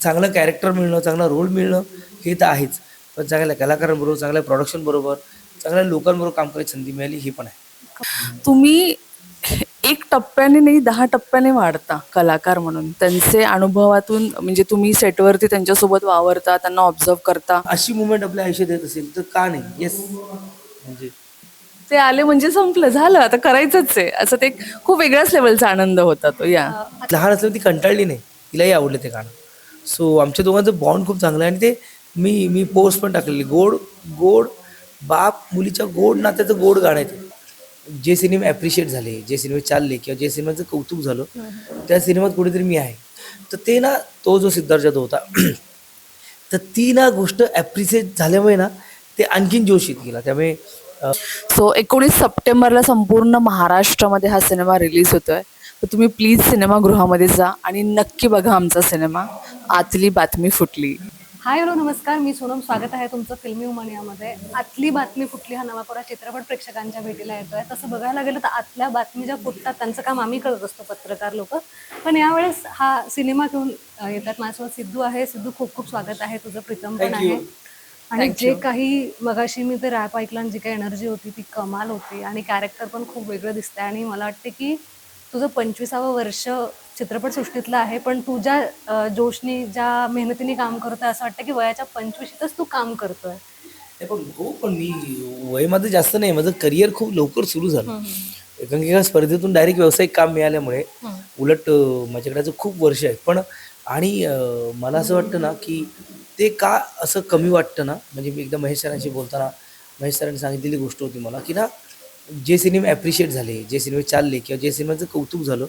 चांगलं कॅरेक्टर मिळणं चांगला रोल मिळणं हे तर आहेच. पण चांगल्या कलाकारांबरोबर चांगल्या प्रोडक्शन बरोबर चांगल्या लोकांबरोबर काम करायची संधी मिळाली हे पण आहे. तुम्ही एक टप्प्याने नाही दहा टप्प्याने वाढता कलाकार म्हणून. त्यांचे अनुभवातून म्हणजे तुम्ही सेटवरती त्यांच्यासोबत वावरता त्यांना ऑब्झर्व करता. अशी मुवमेंट आपल्या आयुष्यात येत असेल तर का नाही? येस म्हणजे? ते आले म्हणजे संपलं झालं. आता करायचंच आहे. असं ते खूप वेगळ्याच लेवलचा आनंद होता तो या. लहान असल्यावर ती कंटाळली नाही. तिलाही आवडलं ते गाणं. सो आमच्या दोघांचं बॉन्ड खूप चांगलं आहे आणि ते मी मी पोस्ट पण टाकलेली. गोड गोड बाप मुलीच्या गोड नात्याचं गोड गाण्याचे जे सिनेमे ॲप्रिशिएट झाले जे सिनेमे चालले किंवा जे सिनेमाचं कौतुक झालं त्या सिनेमात कुठेतरी मी आहे. तर ते ना तो जो सिद्धार्थ जाधव होता तर ती ना गोष्ट ॲप्रिशिएट झाल्यामुळे ना ते आणखीन जोशीत गेला. त्यामुळे सो एकोणीस सप्टेंबरला संपूर्ण महाराष्ट्रामध्ये हा सिनेमा रिलीज होतोय. तर तुम्ही प्लीज सिनेमागृहामध्ये जा आणि नक्की बघा आमचा सिनेमा. आतली बातमी फुटली. हाय हॅलो नमस्कार. मी सोनम. स्वागत आहे तुमचं फिल्मी उमनियामध्ये. आतली बातमी फुटली हा नवा चित्रपट प्रेक्षकांच्या भेटीला येतोय. तसं बघायला गेलं तर आतल्या बातमी ज्या फुटतात त्यांचं काम आम्ही करत असतो पत्रकार लोक. पण यावेळेस हा सिनेमा घेऊन येतात माझ्यासोबत सिद्धू आहे. सिद्धू खूप खूप स्वागत आहे. तुझं प्रीतम पण. आहे. आणि जे काही मगाशी मी ते रॅप ऐकलं आणि जी काही एनर्जी होती ती कमाल होती. आणि कॅरेक्टर पण खूप वेगळं दिसतंय. आणि मला वाटते की तुझं पंचवीसावं वर्ष चित्रपटसृष्टीतलं आहे पण तुझ्या अं, जोशनी ज्या मेहनतीने काम करतोय असं वाटतं की वयाच्या पंचवीशीतच तू काम करतोय? पण हो पण मी वय माझं जास्त नाही माझं करिअर खूप लवकर सुरू झालं. एकांकिका स्पर्धेतून डायरेक्ट व्यावसायिक काम मिळाल्यामुळे उलट माझ्याकडे अजून खूप वर्ष आहेत. पण आणि मला असं वाटतं ना की ते का असं कमी वाटतं ना म्हणजे मी एकदा महेश सरांशी बोलताना महेश सरांनी सांगितलेली गोष्ट होती मला की ना जे सिनेमे ॲप्रिशिएट झाले जे सिनेमे चालले किंवा जे सिनेमाचं कौतुक झालं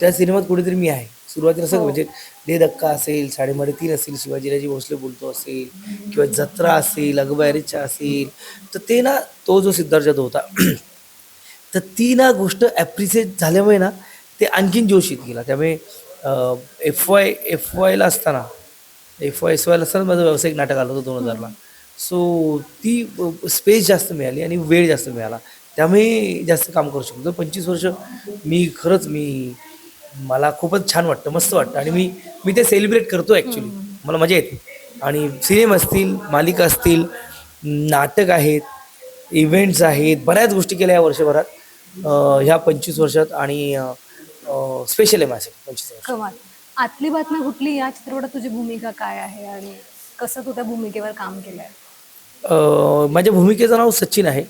त्या सिनेमात कुठेतरी मी आहे. सुरुवातीला सगळं म्हणजे दे धक्का असेल साडेमाडे तीन असेल शिवाजीराजे भोसले बोलतो असेल किंवा जत्रा असेल अगबारीच्या असेल तर ते ना तो जो सिद्धार्थ जाधव होता तर ती ना गोष्ट ॲप्रिशिएट झाल्यामुळे ना ते आणखीन जोश येत गेला. त्यामुळे एफ वाय एफ वायला असताना एफ वाय एस वायला असताना माझं व्यावसायिक नाटक आलं होतं दोन हजारला. सो ती स्पेस जास्त मिळाली आणि वेळ जास्त मिळाला. त्यामुळे जास्त काम करू शकतो. पंचवीस वर्ष मी खरंच मी मला खूपच छान वाटतं मस्त वाटतं. आणि मी मी ते सेलिब्रेट करतो ॲक्च्युली मला मजा येते. आणि सिनेमा असतील मालिका असतील नाटक आहेत इव्हेंट्स आहेत बऱ्याच गोष्टी केल्या या वर्षभरात. ह्या पंचवीस वर्षात आणि स्पेशल आहे माझ्यासाठी पंचवीस वर्ष. आतली बातमी कुठली? या चित्रपटात तुझी भूमिका काय आहे आणि कसं तू त्या भूमिकेवर काम केलंय? अं, माझ्या भूमिकेचं नाव सचिन आहे.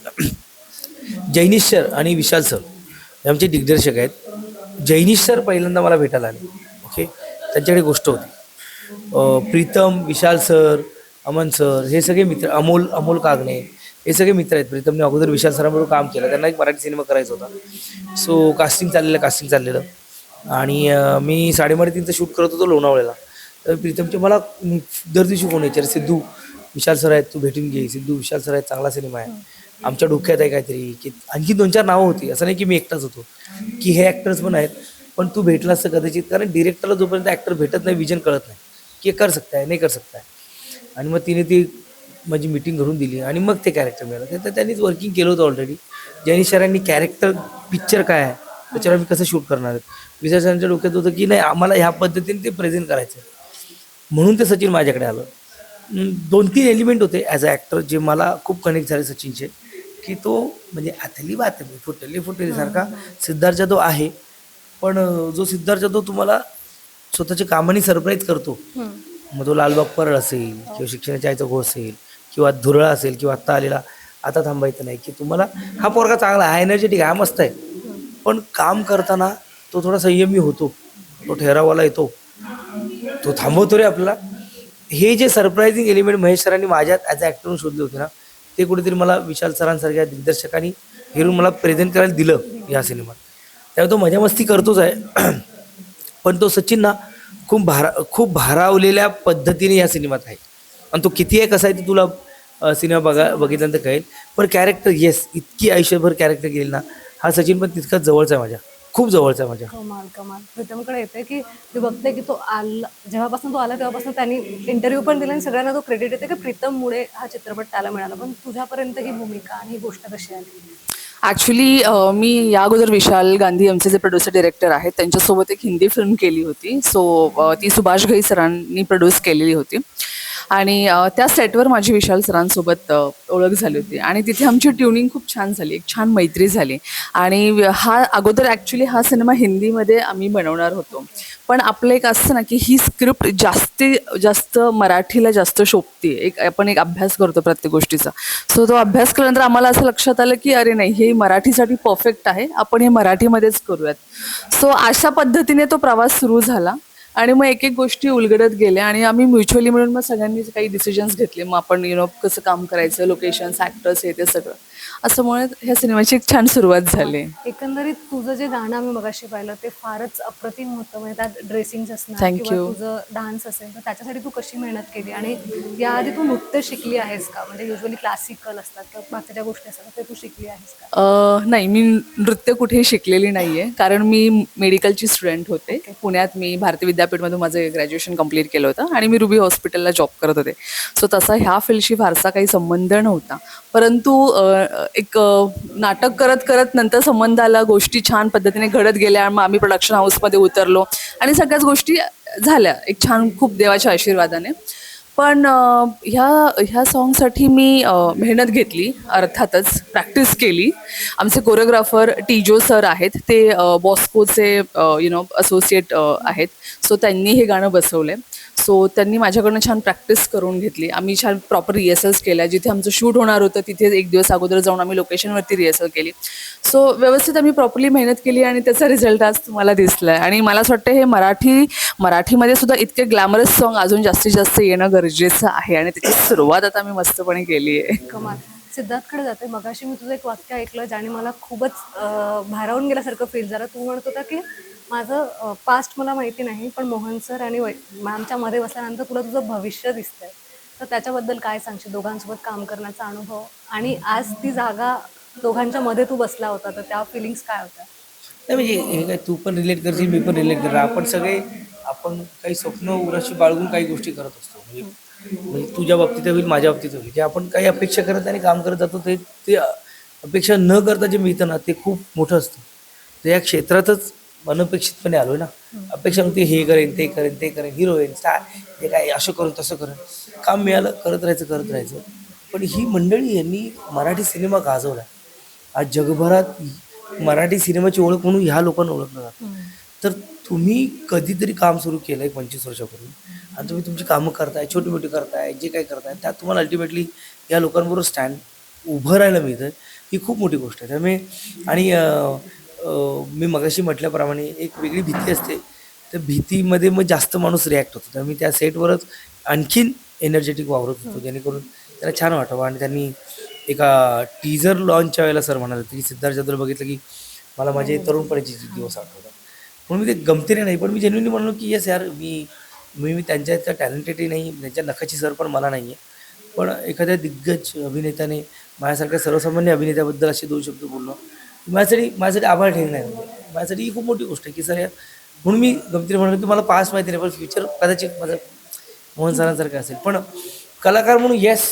जैनिश सर आणि विशाल सर हे आमचे दिग्दर्शक आहेत. जैनिश सर पहिल्यांदा मला भेटायला आले. ओके? त्यांच्याकडे गोष्ट होती. प्रीतम विशाल सर अमन सर हे सगळे मित्र अमोल अमोल कागणे हे सगळे मित्र आहेत. प्रीतमने अगोदर विशाल सरांबरोबर काम केलं. त्यांना एक मराठी सिनेमा करायचा होता. सो कास्टिंग चाललेलं कास्टिंग चाललेलं. आणि मी साडेमाडे तीनचं शूट करत होतो लोणावळ्याला. तर प्रीतमचे मला दर दिवशी फोन यायचे सिद्धू विशाल सर आहेत तू भेटून घे. सिद्धू विशाल सर आहेत चांगला सिनेमा आहे. आमच्या डोक्यात आहे काहीतरी की आणखी दोन चार नावं होती. असं नाही की मी एकटाच होतो. की हे ॲक्टर्स पण आहेत पण तू भेटलास तर कदाचित कारण डिरेक्टरला जोपर्यंत ॲक्टर भेटत नाही विजन कळत नाही. की हे कर सकता नाही कर सकताय. आणि मग तिने ती माझी मीटिंग घडून दिली आणि मग ते कॅरेक्टर मिळालं. तर त्यांनीच वर्किंग केलं होतं ऑलरेडी ज्यांनी सरांनी कॅरेक्टर पिक्चर काय आहे त्याच्यावर आम्ही कसं शूट करणार आहेत विजय सरांच्या डोक्यात होतं की नाही आम्हाला ह्या पद्धतीने ते प्रेझेंट करायचं आहे. म्हणून ते सचिन माझ्याकडे आलं. दोन तीन एलिमेंट होते ॲज अ ॲक्टर जे मला खूप कनेक्ट झाले सचिनचे. की तो म्हणजे आतली बातमी फुटली फुटली सारखा सिद्धार्थ जाधव आहे. पण जो सिद्धार्थ जाधव तुम्हाला स्वतःच्या कामाने सरप्राईज करतो. मग तो लालबाग परळ असेल किंवा शिक्षणाच्या आईचा घोळ असेल किंवा धुरळा असेल किंवा आत्ता आलेला आता थांबायचं नाही की तुम्हाला हा पोरगा चांगला आहे एनर्जेटिक आहे हा मस्त आहे. पण काम करताना तो थोडा संयमी होतो. तो ठहरावाला येतो. तो थांबवतो रे आपल्याला. हे जे सरप्रायझिंग एलिमेंट महेश सरांनी माझ्यात ॲज अ ॲक्टरून शोधले होते ना ते कुठेतरी मला विशाल सरांसारख्या दिग्दर्शकांनी हिरून मला प्रेझेंट करायला दिलं या सिनेमात. त्यामुळे तो मजा मस्ती करतोच आहे. पण तो सचिन ना खूप भारा खूप भारावलेल्या पद्धतीने या सिनेमात आहे. आणि तो किती आहे कसा आहे ते तुला सिनेमा बघा बघितल्यानंतर कळेल. पण कॅरेक्टर येस इतकी आयुष्यभर कॅरेक्टर केली ना हा सचिन पण तितकाच जवळचा आहे माझ्या. खूप जवळचा आहे माझ्या. कमाल कमाल. प्रीतमकडे येते की मी बघते की तो आला जेव्हापासून तो आला तेव्हापासून त्यांनी इंटरव्ह्यू पण दिला आणि सगळ्यांना तो क्रेडिट येते की प्रीतममुळे हा चित्रपट त्याला मिळाला. पण तुझ्यापर्यंत ही भूमिका आणि ही गोष्ट कशी आली? ॲक्च्युली मी या अगोदर विशाल गांधी आमचे जे प्रोड्युसर डिरेक्टर आहेत त्यांच्यासोबत एक हिंदी फिल्म केली होती. सो ती सुभाष घई सरांनी प्रोड्यूस केलेली होती. आणि त्या सेटवर माझी विशाल सरांसोबत ओळख झाली होती. आणि तिथे आमची ट्युनिंग खूप छान झाली एक छान मैत्री झाली. आणि हा अगोदर ॲक्च्युली हा सिनेमा हिंदीमध्ये आम्ही बनवणार होतो. पण आपलं एक असतं ना की ही स्क्रिप्ट जास्ती जास्त मराठीला जास्त शोभते एक आपण एक अभ्यास करतो प्रत्येक गोष्टीचा. सो तो अभ्यास केल्यानंतर आम्हाला असं लक्षात आलं की अरे नाही हे मराठीसाठी परफेक्ट आहे. आपण हे मराठीमध्येच करूयात. सो अशा पद्धतीने तो प्रवास सुरू झाला. आणि मग एक एक गोष्टी उलगडत गेल्या आणि आम्ही म्युच्युअली मिळून मग सगळ्यांनी काही डिसिजन्स घेतले. मग आपण यु नो कसं काम करायचं लोकेशन्स ॲक्टर्स हे ते सगळं. असं ह्या सिनेमाची एक छान सुरुवात झाली. एकंदरीत तुझं जे गाणं आम्ही मगाशी पाहिलं ते फारच अप्रतिम होतं. म्हणजे त्यात ड्रेसिंग असणार you. तुझं डान्स असेल तर त्याच्यासाठी तू कशी मेहनत केली? आणि याआधी तू नृत्य शिकली आहेस का? म्हणजे युजली क्लासिकल असतात तर बाकीच्या गोष्टी असतात ते तू शिकली आहेस का? नाही मी नृत्य कुठेही शिकलेली नाही आहे कारण मी मेडिकलची स्टुडंट होते. पुण्यात मी भारतीय विद्यापीठमधून माझं ग्रॅज्युएशन कंप्लीट केलं होतं आणि मी रुबी हॉस्पिटलला जॉब करत होते. सो तसा ह्या फील्डशी फारसा काही संबंध नव्हता. परंतु एक नाटक करत करत नंतर संबंध आला गोष्टी छान पद्धतीने घडत गेल्या मग आम्ही प्रोडक्शन हाऊसमध्ये उतरलो. आणि सगळ्याच गोष्टी झाल्या एक छान खूप देवाच्या आशीर्वादाने. पण ह्या ह्या सॉन्गसाठी मी मेहनत घेतली अर्थातच प्रॅक्टिस केली. आमचे कोरिओग्राफर टीजो सर आहेत ते बॉस्कोचे यु नो असोसिएट आहेत. सो त्यांनी हे गाणं बसवलं आहे सो त्यांनी माझ्याकडनं छान प्रॅक्टिस करून घेतली. आम्ही छान प्रॉपर रिहर्सल्स केल्या. जिथे आमचं शूट होणार होतं तिथे एक दिवस अगोदर जाऊन आम्ही लोकेशनवरती रिहर्सल केली. सो व्यवस्थित आम्ही प्रॉपरली मेहनत केली आणि त्याचा रिझल्ट आज तुम्हाला दिसला आहे आणि मला असं वाटतं हे मराठी मराठीमध्ये सुद्धा इतके ग्लॅमरस सॉन्ग अजून जास्तीत जास्त येणं गरजेचं आहे. आणि त्याची सुरुवात आता मी मस्तपणे केली आहे. कमाल. सिद्धार्थकडे जाते मगाशी मी तुझं एक वाक्य ऐकलं ज्याने मला खूपच भारावून गेल्यासारखं फील झालं तू म्हणत होता की माझं पास्ट मला माहिती नाही पण मोहन सर आणि मॅमच्या मध्ये बसल्यानंतर तुला तुझं भविष्य दिसतंय. तर त्याच्याबद्दल काय सांगशील? दोघांसोबत काम करण्याचा अनुभव आणि आज ती जागा दोघांच्या मध्ये तू बसला होता तर त्या फिलिंग्स काय होत्या? नाही म्हणजे हे काय तू पण रिलेट करशील मी पण रिलेट करणार. आपण सगळे आपण काही स्वप्न उराशी बाळगून काही गोष्टी करत असतो. म्हणजे म्हणजे तुझ्या बाबतीत होईल माझ्या बाबतीत होईल. जे आपण काही अपेक्षा करत आणि काम करत जातो ते ते अपेक्षा न करता जे मिळतं ना ते खूप मोठं असतं. तर या क्षेत्रातच अनपेक्षितपणे आलोय ना. अपेक्षा नव्हती हे करेन ते करेन ते करेन हिरोईन स्टार हे काय असं करून तसं करेन. काम मिळालं करत राहायचं करत राहायचं. पण ही मंडळी यांनी मराठी सिनेमा गाजवला. आज जगभरात मराठी सिनेमाची ओळख म्हणून ह्या लोकांना ओळखलं जातं. तर तुम्ही कधीतरी काम सुरू केलं आहे पंचवीस वर्षापूर्वी. आणि तुम्ही तुमची कामं करताय छोटी मोठी करताय जे काही करताय त्यात तुम्हाला अल्टिमेटली या लोकांबरोबर स्टँड उभं राहायला मिळतं ही खूप मोठी गोष्ट आहे. त्यामुळे आणि मी मगाशी म्हटल्याप्रमाणे एक वेगळी भीती असते. तर भीतीमध्ये मग जास्त माणूस रिॲक्ट होतो. तर मी त्या सेटवरच आणखीन एनर्जेटिक वावरत होतो. जेणेकरून त्याला छान वाटावं. आणि त्यांनी एका टीजर लॉन्चच्या वेळेला सर म्हणाले की सिद्धार्थ जाधव बघितलं की मला माझे तरुणपणाचे दिवस आठवतात. म्हणून मी ते गमतीने नाही. पण मी जेन्युनली म्हणलो की येस यार मी मी मी त्यांच्या इतका टॅलेंटेडही नाही. त्यांच्या नखाची सर पण मला नाही आहे पण एखाद्या दिग्गज अभिनेत्याने माझ्यासारख्या सर्वसामान्य अभिनेत्याबद्दल असे दोन शब्द बोलणं माझ्यासाठी माझ्यासाठी आभार ठेवणार माझ्यासाठी ही खूप मोठी गोष्ट आहे की सर या म्हणून मी गमतीने म्हणलो की मला माहिती नाही पण फ्युचर कदाचित माझं मोहन सरांसारखं असेल. पण कलाकार म्हणून येस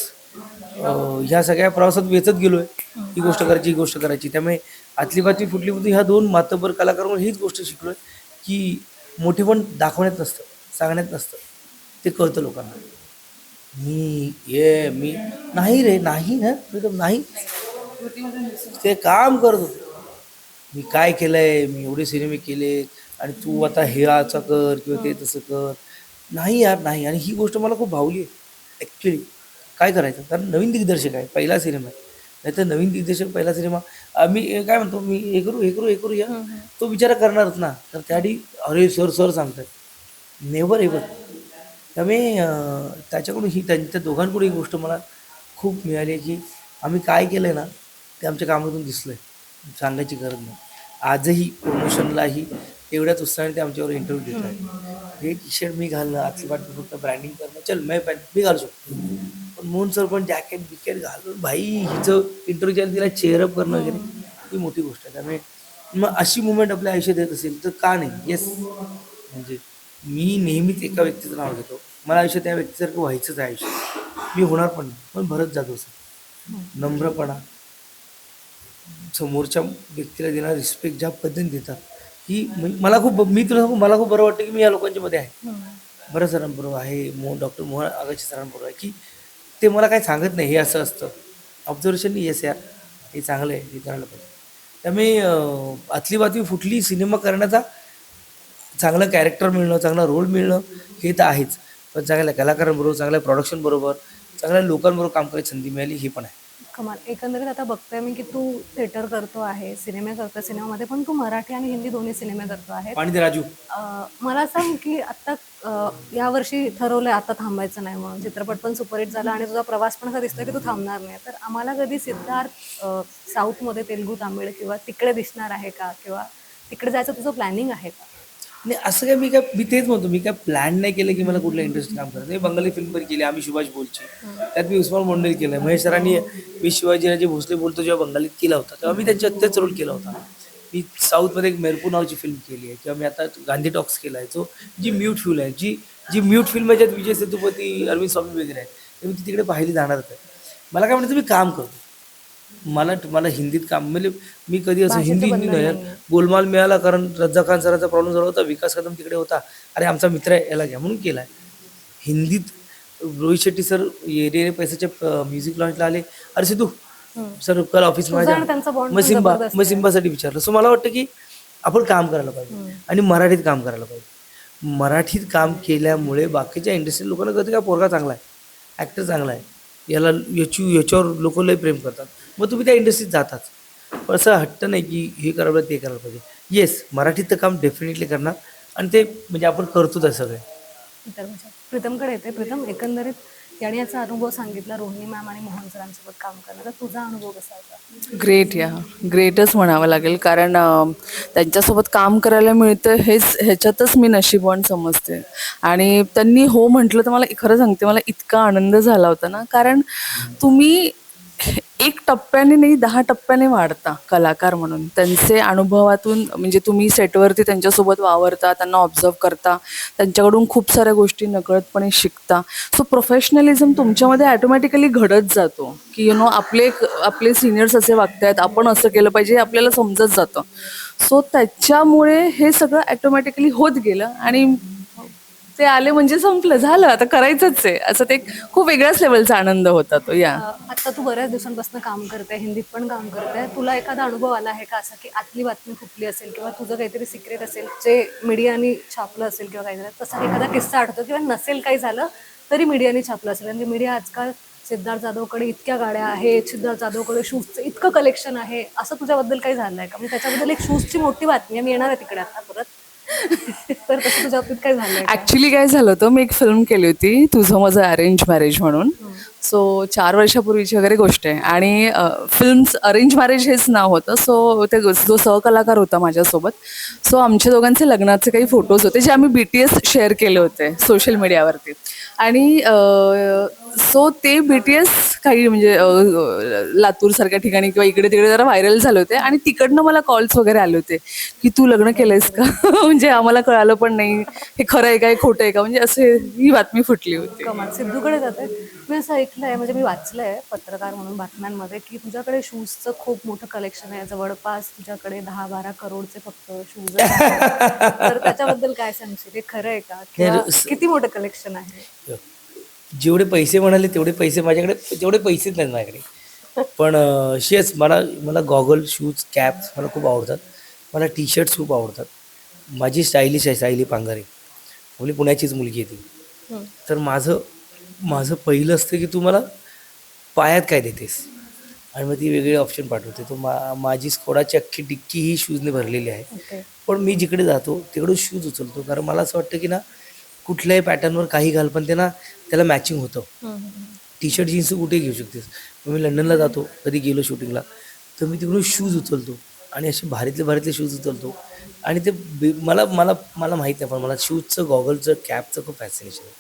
ह्या सगळ्या प्रवासात वेचत गेलो आहे ही गोष्ट करायची ही गोष्ट करायची. त्यामुळे आतली बातमी फुटली होती ह्या दोन मातबर कलाकार म्हणून हीच गोष्ट शिकलो आहे की मोठे पण दाखवण्यात नसतं सांगण्यात नसतं. ते कळतं लोकांना. मी ये मी नाही रे नाही ना प्रीतम नाही. ते काम करत होतो. मी काय केलंय? मी एवढे सिनेमे केले. आणि तू आता हे असं कर किंवा ते तसं कर. नाही यार नाही. आणि ही गोष्ट मला खूप भावली. आहे ॲक्च्युली काय करायचं? कारण नवीन दिग्दर्शक आहे पहिला सिनेमा आहे. नाही तर नवीन दिग्दर्शक पहिला सिनेमा आम्ही काय म्हणतो? मी हे करू हे करू हे करू या. तो विचार करणारच ना. तर त्याआधी अरे सर सर सांगतात. Never ever. त्यामुळे त्याच्याकडून ही त्यांच्या दोघांकडून ही गोष्ट मला खूप मिळाली आहे की आम्ही काय केलं आहे ना ते आमच्या कामातून दिसलं आहे सांगायची गरज नाही. आजही प्रमोशनलाही तेवढ्याच उत्साहाने ते आमच्यावर इंटरव्ह्यू देत आहेत. हे टी शर्ट मी घालणं आतली वाटतं फक्त ब्रँडिंग करणं चल मी पॅन्ट मी घालू शकतो. पण मोहन सर पण जॅकेट बिकेट घालून भाई हिचं इंटरव्ह्यू तिला चेअरअप करणं वगैरे ही मोठी गोष्ट आहे. त्यामुळे मग अशी मुवमेंट आपल्या आयुष्यात येत असेल तर का नाही? येस म्हणजे मी नेहमीच एका व्यक्तीचं नाव घेतो. मला आयुष्यात त्या व्यक्तीसारखं व्हायचंच आहे आयुष्य मी होणार पण नाही. पण भरत जातो सर नम्रपणा. समोरच्या व्यक्तीला देणारा रिस्पेक्ट ज्या पद्धतीने देतात ही म्हणजे मला खूप मी तुला सांगू मला खूप बरं वाटतं की मी या लोकांच्या मध्ये आहे. बरं सरांबरोबर आहे मोहन डॉक्टर मोहन आगाशी सरांबरोबर आहे की ते मला काय सांगत नाही हे असं असतं. ऑब्झर्वेशन येस यार हे चांगलं आहे हे करायला पाहिजे. त्यामुळे आतली बातमी फुटली सिनेमा करण्याचा चांगलं कॅरेक्टर मिळणं चांगला रोल मिळणं हे तर आहेच. पण चांगल्या कलाकारांबरोबर चांगल्या प्रोडक्शन बरोबर चांगल्या लोकांबरोबर काम करायची संधी मिळाली हे पण आहे. कमाल. एकंदरीत आता बघतोय मी की तू थिएटर करतो आहे सिनेमे करतो सिनेमामध्ये पण तू मराठी आणि हिंदी दोन्ही सिनेमे करतो आहे दे राजू. अं, मला सांग की आता अं, यावर्षी ठरवलंय आता थांबायचं नाही म्हणून. चित्रपट पण सुपरहिट झाला आणि तुझा प्रवास पण असा दिसतोय की तू थांबणार नाही. तर आम्हाला कधी सिद्धार्थ अं, साऊथमध्ये तेलुगू तामिळ किंवा तिकडे दिसणार आहे का? किंवा तिकडे जायचं तुझं प्लॅनिंग आहे का? नाही असं काय मी काय मी तेच म्हणतो मी काय प्लॅन नाही केलं की मला कुठल्या इंडस्ट्री काम करायचं मी बंगाली फिल्म पण केली आम्ही सुभाष बोलची. त्यात मी उस्मान मोंडेल केलं महेश सरांनी मी शिवाजीराजे भोसले बोलतो जेव्हा बंगालीत केला होता तेव्हा मी त्यांच्या त्याच रोल केला होता. मी साऊथमध्ये एक मेरपू नावाची फिल्म केली आहे किंवा मी आता गांधी टॉक्स केला आहे जो जी म्यूट फिल्म आहे जी जी म्यूट फिल्म आहे ज्यात विजय सेतुपती अरविंद स्वामी वगैरे आहेत ते मी तिकडे पाहिली जाणारच आहे मला काय म्हणायचं मी काम करतो. मला मला हिंदीत काम म्हणजे मी कधी असं हिंदी हिंदी नाही यार गोलमाल मिळाला कारण रज्जा खान सरांचा प्रॉब्लेम झाला होता विकास कदम तिकडे होता. अरे आमचा मित्र आहे याला घ्या म्हणून केला हिंदीत रोहित शेट्टी सर येरे पैशाच्या म्युझिक लॉन्चला आले. अरे सिद्धू सर कल ऑफिस त्यांचा bond पण जबरदस्त मग सिम्बासाठी विचारलं. सो मला वाटतं की आपण काम करायला पाहिजे आणि मराठीत काम करायला पाहिजे. मराठीत काम केल्यामुळे बाकीच्या इंडस्ट्री लोकांना कळतं का पोरगा चांगला आहे ॲक्टर चांगला आहे. याला याची याच्यावर लोक लय प्रेम करतात. मग तुम्ही त्या इंडस्ट्रीत जाताच. पण असं हट्ट नाही की हे करायला पाहिजे ते करायला पाहिजे. येस मराठीत तर काम डेफिनेटली करणार. आणि ते म्हणजे आपण करतोच आहे सगळे. तर प्रीतमकडे येते. प्रीतम एकंदरीत आणि याचा अनुभव सांगितला रोहिणी मॅम आणि मोहन सरांसोबत काम करण्याचा. तुझा अनुभव कसा होता? ग्रेट या ग्रेटच म्हणावं लागेल. कारण त्यांच्यासोबत काम करायला मिळतं हेच ह्याच्यातच मी नशीबवान समजते. आणि त्यांनी हो म्हटलं तर मला खरं सांगते मला इतका आनंद झाला होता ना. कारण तुम्ही एक टप्प्याने नाही दहा टप्प्याने वाढता कलाकार म्हणून. त्यांचे अनुभवातून म्हणजे तुम्ही सेटवरती त्यांच्यासोबत वावरता त्यांना ऑब्झर्व करता त्यांच्याकडून खूप साऱ्या गोष्टी नकळतपणे शिकता. सो प्रोफेशनलिझम तुमच्यामध्ये ॲटोमॅटिकली घडत जातो. की यु नो आपले आपले सिनियर्स असे वागतायत आपण असं केलं पाहिजे हे आपल्याला समजत जातं. सो त्याच्यामुळे हे सगळं ॲटोमॅटिकली होत गेलं आणि ते आले म्हणजे संपलं झालं. आता करायचंच आहे. असं ते खूप वेगळ्याच लेवलचा आनंद होता तो या. आता तू बऱ्याच दिवसांपासून काम करते हिंदीत पण काम करते. तुला एखादा अनुभव आला आहे का असा की आतली बातमी फुटली असेल किंवा तुझं काहीतरी सिक्रेट असेल जे मीडियाने छापलं असेल किंवा काहीतरी तसा एखादा किस्सा आठवतो किंवा नसेल काही झालं तरी मीडियाने छापलं असेल. म्हणजे मीडिया आजकाल सिद्धार्थ जाधवकडे इतक्या गाड्या आहेत सिद्धार्थ जाधवकडे शूजचं इतकं कलेक्शन आहे. असं तुझ्याबद्दल काही झालं आहे का? म्हणजे त्याच्याबद्दल एक शूजची मोठी बातमी आहे मी येणार आहे तिकडे आता परत. तर तसं तुझ्या बाबतीत काय झालंय का? ऍक्च्युली काय झालं होतं मी एक फिल्म केली होती तुझं माझं अरेंज मॅरेज म्हणून सो चार वर्षापूर्वीची वगैरे गोष्ट आहे. आणि फिल्म्स अरेंज मॅरेज हेच नाव होतं. सो ते जो सहकलाकार होता माझ्यासोबत सो आमच्या दोघांचे लग्नाचे काही फोटोज होते जे आम्ही बी टी एस शेअर केले होते सोशल मीडियावरती आणि सो ते बी टी एस काही म्हणजे लातूरसारख्या ठिकाणी किंवा इकडे तिकडे जरा व्हायरल झाले होते. आणि तिकडनं मला कॉल्स वगैरे आले होते की तू लग्न केलंयस का? म्हणजे आम्हाला कळालं पण नाही हे खरं आहे का? हे खोटं आहे का? म्हणजे असे ही बातमी फुटली होती. सिद्धूकडे जाते म्हणजे मी असं ऐकलंय म्हणजे मी वाचलंय पत्रकार म्हणून बातम्यांमध्ये की तुझ्याकडे शूजचं खूप मोठं कलेक्शन आहे. जवळपास तुझ्याकडे दहा बारा करोडचे फक्त शूज तर त्याच्याबद्दल काय सांगशील? हे खरं आहे का? किंवा किती मोठं कलेक्शन आहे? जेवढे पैसे म्हणाले तेवढे पैसे माझ्याकडे तेवढे पैसेच नाहीत माझ्याकडे. पण शेच मला मला गॉगल शूज कॅप्स मला खूप आवडतात. मला टी शर्ट्स खूप आवडतात. माझी स्टायलिश आहे सायली पांगारे आपली पुण्याचीच मुलगी आहे ती. तर माझं माझं पहिलं असतं की तू मला पायात काय देतेस? आणि मग ती वेगळे ऑप्शन पाठवते. तो मा माझी स्कोडाची अख्खी डिक्की ही शूजने भरलेली आहे. पण मी जिकडे जातो तिकडून शूज उचलतो. कारण मला असं वाटतं की ना कुठल्याही पॅटर्नवर काही घाल पण ते ना त्याला मॅचिंग होतं. टी शर्ट जीन्स कुठे घेऊ शकतेस. मी लंडनला जातो कधी गेलो शूटिंगला तर मी तिकडून शूज उचलतो. आणि असे भारीतले भारीतले शूज उचलतो. आणि ते मला मला मला माहीत नाही पण मला शूजचं गॉगलचं कॅपचं खूप फॅसिनेशन आहे.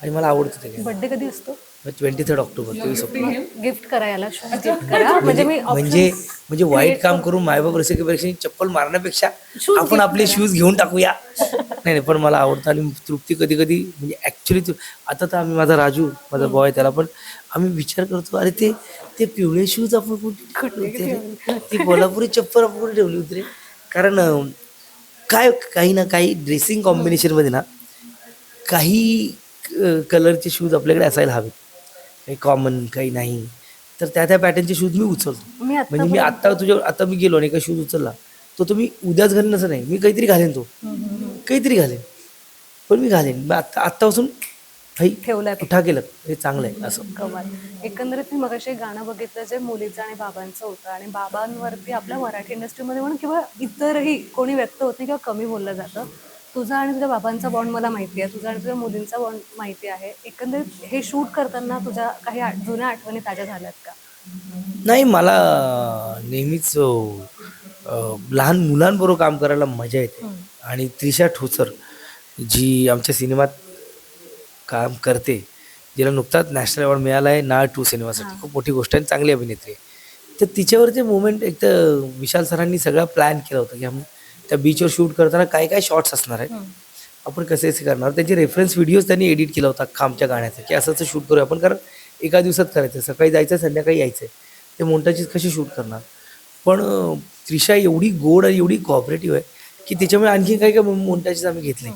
आणि मला आवडतं ते बर्थडे कधी असतो? ट्वेंटी थर्ड ऑक्टोबर तेवीस ऑक्टोबर गिफ्ट करा याला गिफ्ट करा. म्हणजे मी म्हणजे म्हणजे वाईट काम करून मायबाप रसिकेपेक्षा चप्पल मारण्यापेक्षा आपण आपले शूज घेऊन टाकूया. नाही नाही पण मला आवडतं आणि तृप्ती कधी कधी म्हणजे ॲक्च्युली आता तर आम्ही माझा राजू माझा बॉय त्याला पण आम्ही विचार करतो अरे ते ते पिवळे शूज आपण कुठे ठेवले होते रे? ती कोल्हापुरी चप्पल आपण कुठे ठेवली होती रे? कारण अं, काय काही ना काही ड्रेसिंग कॉम्बिनेशनमध्ये ना काही कलरचे शूज आपल्याकडे असायला हवेत. काही कॉमन काही नाही. तर त्या त्या पॅटर्नचे शूज मी उचलतो. मी आता म्हणजे मी आत्ता तुझ्या आता मी गेलो आणि एका शूज उचलला. तो तुम्ही उद्याच घालेन असं नाही. मी काहीतरी घालेन तो. काहीतरी घालेन. पण मी घालेन. मग आत्ता आत्तापासून भाई ठेवलाय उठा केलं. हे चांगलं आहे. असं. कमाल एकंदरीत मी मगाशी एक गाणं बघितलं जे मुलीचं आणि बाबांचं होतं. आणि बाबांवरती आपल्या मराठी इंडस्ट्रीमध्ये म्हणून किंवा इतरही कोणी व्यक्त होत नाही किंवा कमी बोललं जातं. तुझा आणि तुझ्या बाबांचा बॉन्ड मला माहिती आहे. तुझा आणि तुझ्या मुलींचा बॉन्ड माहिती आहे. एकंदरीत हे शूट करताना तुझ्या काही आठ- जुन्या आठवणी ताज्या झाल्यात का? नाही मला नेहमीच अं, लहान मुलांबरोबर काम करायला मजा येते. आणि त्रिशा ठोसर जी आमच्या सिनेमात काम करते जिला नुकताच नॅशनल अवॉर्ड मिळाला आहे नाळ टू सिनेमासाठी. खूप मोठी गोष्ट आहे आणि चांगली अभिनेत्री आहे. तर तिच्यावरचे मुवमेंट एक तर विशाल सरांनी सगळा प्लॅन केला होता की आम्ही त्या बीचवर शूट करताना काय काय शॉट्स असणार आहेत. आपण कसे कसे करणार? त्याचे रेफरन्स व्हिडिओज त्यांनी एडिट केला होता आमच्या गाण्याचा की असं असं शूट करूया आपण. कारण एका दिवसात करायचं सकाळी जायचं संध्याकाळी यायचं. ते मोंटाचीच कशी शूट करणार? पण त्रिशा एवढी गोड आणि एवढी कॉपरेटिव्ह आहे की त्याच्यामुळे आणखी काही काही मोंटाचीच आम्ही घेतले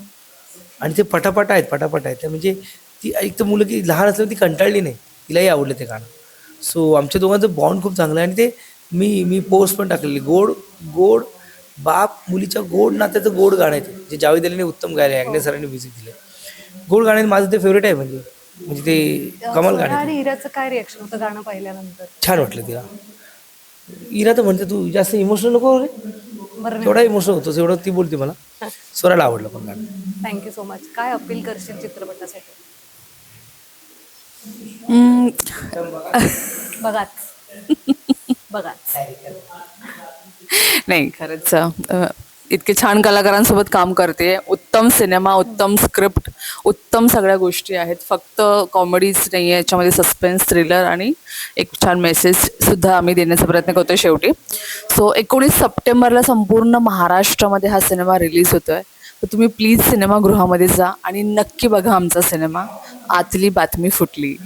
आणि ते पटापट आहेत पटापट आहेत. म्हणजे ती एक तर मुलं की लहान असल्यावर ती कंटाळली नाही. तिलाही आवडलं ते गाणं. सो आमच्या दोघांचं बॉन्ड खूप चांगलं आहे. आणि ते मी मी पोस्ट पण टाकलेली. गोड गोड बाप मुलीच्या गोड नात्याचं गोड गाणं आहे ते जे जावेद अलीने उत्तम गायलं आहे अग्ने सरांनी म्युझिक दिलं गोड गाणं माझं ते फेवरेट आहे म्हणजे म्हणजे ते कमाल गाणं आहे. आणि इराचं काय रिएक्शन होतं गाणं पाहिल्यानंतर? छान वाटलं तिला. इरा तर म्हणते तू जास्त इमोशनल नको रे. बरं तेवढा इमोशनल होतोस एवढं ती बोलते मला. स्वराला आवडलं पण गाणं. थँक्यू सो मच काय अपील करशील चित्रपटासाठी? हम्म, बघाच. बघाच. नाही खरंच अ, इतके छान कलाकारांसोबत काम करते. उत्तम सिनेमा उत्तम स्क्रिप्ट उत्तम सगळ्या गोष्टी आहेत. फक्त कॉमेडीज नाही आहे याच्यामध्ये सस्पेन्स थ्रिलर आणि एक छान मेसेज सुद्धा आम्ही देण्याचा प्रयत्न करतो शेवटी. सो एकोणीस सप्टेंबरला संपूर्ण महाराष्ट्रामध्ये हा सिनेमा रिलीज होतो आहे तर तुम्ही प्लीज सिनेमागृहामध्ये जा आणि नक्की बघा आमचा सिनेमा. आतली बातमी फुटली.